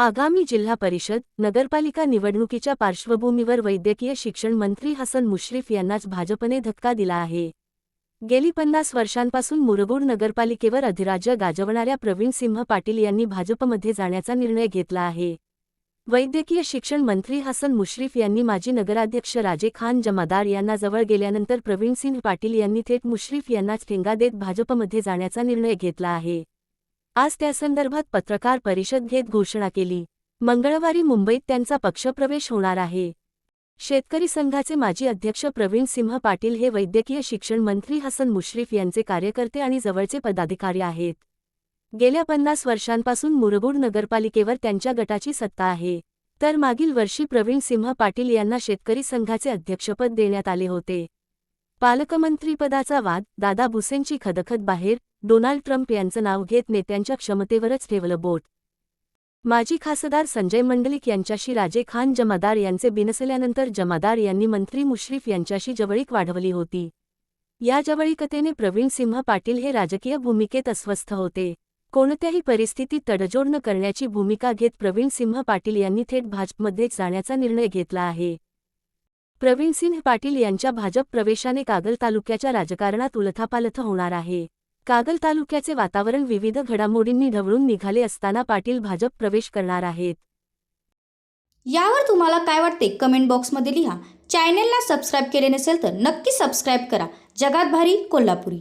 आगामी जिल्हा परिषद नगरपालिका निवडणुकीच्या पार्श्वभूमीवर वैद्यकीय शिक्षण मंत्री हसन मुश्रीफ यांनाच भाजपने धक्का दिला आहे. गेली पन्नास वर्षांपासून मुरगुड नगरपालिकेवर अधिराज्य गाजवणाऱ्या प्रवीण सिंह पाटील यांनी भाजपमध्ये जाण्याचा निर्णय घेतला आहे. वैद्यकीय शिक्षण मंत्री हसन मुश्रीफ यांनी माजी नगराध्यक्ष राजे खान जमादार यांना जवळ गेल्यानंतर प्रवीण सिंह पाटील यांनी थेट मुश्रीफ यांनाच ठेंगा देत भाजपमध्ये जाण्याचा निर्णय घेतला आहे. आज त्यासंदर्भात पत्रकार परिषद घेत घोषणा केली. मंगळवारी मुंबईत त्यांचा पक्षप्रवेश होणार आहे. शेतकरी संघाचे माजी अध्यक्ष प्रवीण सिंह पाटील हे वैद्यकीय शिक्षण मंत्री हसन मुश्रीफ यांचे कार्यकर्ते आणि जवळचे पदाधिकारी आहेत. गेल्या पन्नास वर्षांपासून मुरगुड नगरपालिकेवर त्यांच्या गटाची सत्ता आहे. तर मागील वर्षी प्रवीण सिंह पाटील यांना शेतकरी संघाचे अध्यक्षपद देण्यात आले होते. पालकमंत्रीपदाचा वाद दादा भुसेंची खदखद बाहेर डोनाल्ड ट्रम्प यांचं नाव घेत नेत्यांच्या क्षमतेवरच ठेवलं बोट. माजी खासदार संजय मंडलिक यांच्याशी राजे खान जमादार यांचे बिनसल्यानंतर जमादार यांनी मंत्री मुश्रीफ यांच्याशी जवळीक वाढवली होती. या जवळीकतेने प्रवीण सिंह पाटील हे राजकीय भूमिकेत अस्वस्थ होते. कोणत्याही परिस्थितीत तडजोड न करण्याची भूमिका घेत प्रवीण सिंह पाटील यांनी थेट भाजपमध्ये जाण्याचा निर्णय घेतला आहे. प्रवीण सिंह पाटील यांच्या भाजप प्रवेशाने कागल तालुक्याच्या राजकारणात उलथापालथ होणार आहे. कागल तालुक्याचे वातावरण विविध घडामोडींनी ढवळून निघाले असताना पाटील भाजप प्रवेश करणार आहेत. यावर तुम्हाला काय वाटते कमेंट बॉक्समध्ये लिहा. चॅनेलला सबस्क्राईब केले नसेल तर नक्की सबस्क्राईब करा. जगात भारी कोल्हापुरी.